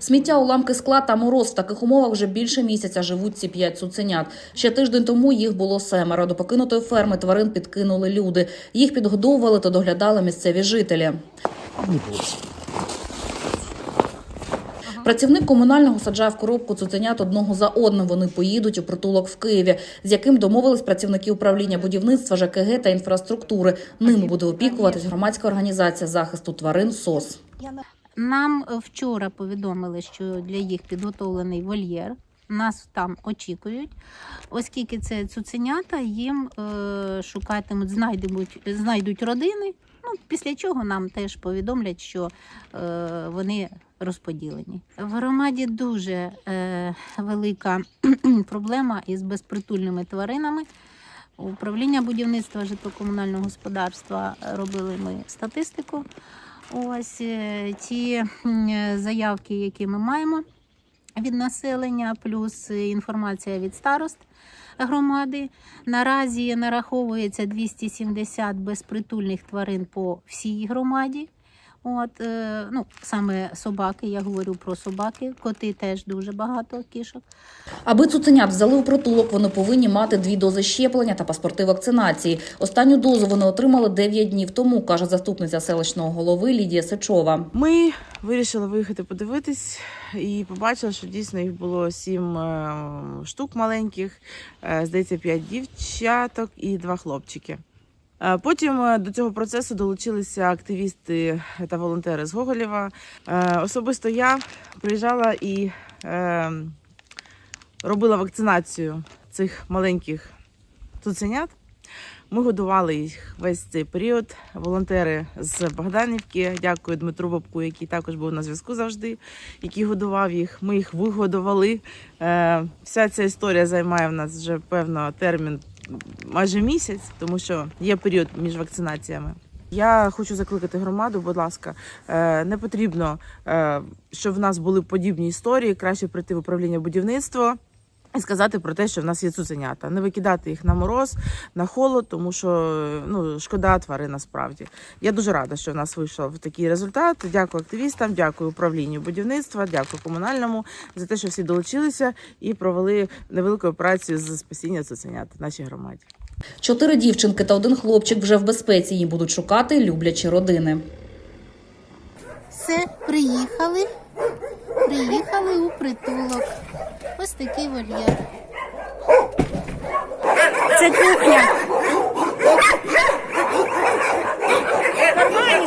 Сміття, уламки скла та мороз в таких умовах вже більше місяця живуть ці п'ять цуценят. Ще тиждень тому їх було семеро. До покинутої ферми тварин підкинули люди. Їх підгодовували та доглядали місцеві жителі. Працівник комунального саджає в коробку цуценят одного за одним. Вони поїдуть у притулок в Києві, з яким домовились працівники управління будівництва, ЖКГ та інфраструктури. Ними буде опікуватись громадська організація захисту тварин СОС. Нам е, вчора повідомили, що для їх підготовлений вольєр. Нас там очікують, оскільки це цуценята, їм е, шукатимуть, знайдуть, знайдуть родини. Ну, після чого нам теж повідомлять, що е, вони розподілені. В громаді дуже е, велика проблема із безпритульними тваринами. Управління будівництва житлово-комунального господарства робили ми статистику. Ось е, ті заявки, які ми маємо від населення, плюс інформація від старост громади. Наразі нараховується 270 безпритульних тварин по всій громаді. От, е, ну, саме собаки, я говорю про собаки, коти теж дуже багато кішок. Аби цуценят взяли у притулок, вони повинні мати дві дози щеплення та паспорти вакцинації. Останню дозу вони отримали 9 днів тому, каже заступниця селищного голови Лідія Сичова. Ми вирішили виїхати подивитись і побачили, що дійсно їх було сім е, штук маленьких, е, здається, п'ять дівчаток і два хлопчики. Е, Потім е, до цього процесу долучилися активісти та волонтери з Гоголєва. Е, Особисто я приїжджала і робила вакцинацію цих маленьких цуценят. Ми годували їх весь цей період. Волонтери з Богданівки. Дякую Дмитру Бабку, який також був на зв'язку завжди, який годував їх. Ми їх вигодували. Вся ця історія займає в нас вже певно термін майже місяць, тому що є період між вакцинаціями. Я хочу закликати громаду, будь ласка, е, не потрібно, е, щоб в нас були подібні історії. Краще прийти в управління будівництва і сказати про те, що в нас є цуценята, не викидати їх на мороз, на холод, тому що ну шкода тварин насправді. Я дуже рада, що в нас вийшов такий результат. Дякую активістам, дякую управлінню будівництва, дякую комунальному за те, що всі долучилися і провели невелику операцію з спасіння цуценят в нашій громаді. Чотири дівчинки та один хлопчик вже в безпеці. Їм будуть шукати люблячі родини. Все, приїхали. Приїхали у притулок. Ось такий вольєр. Це кухня.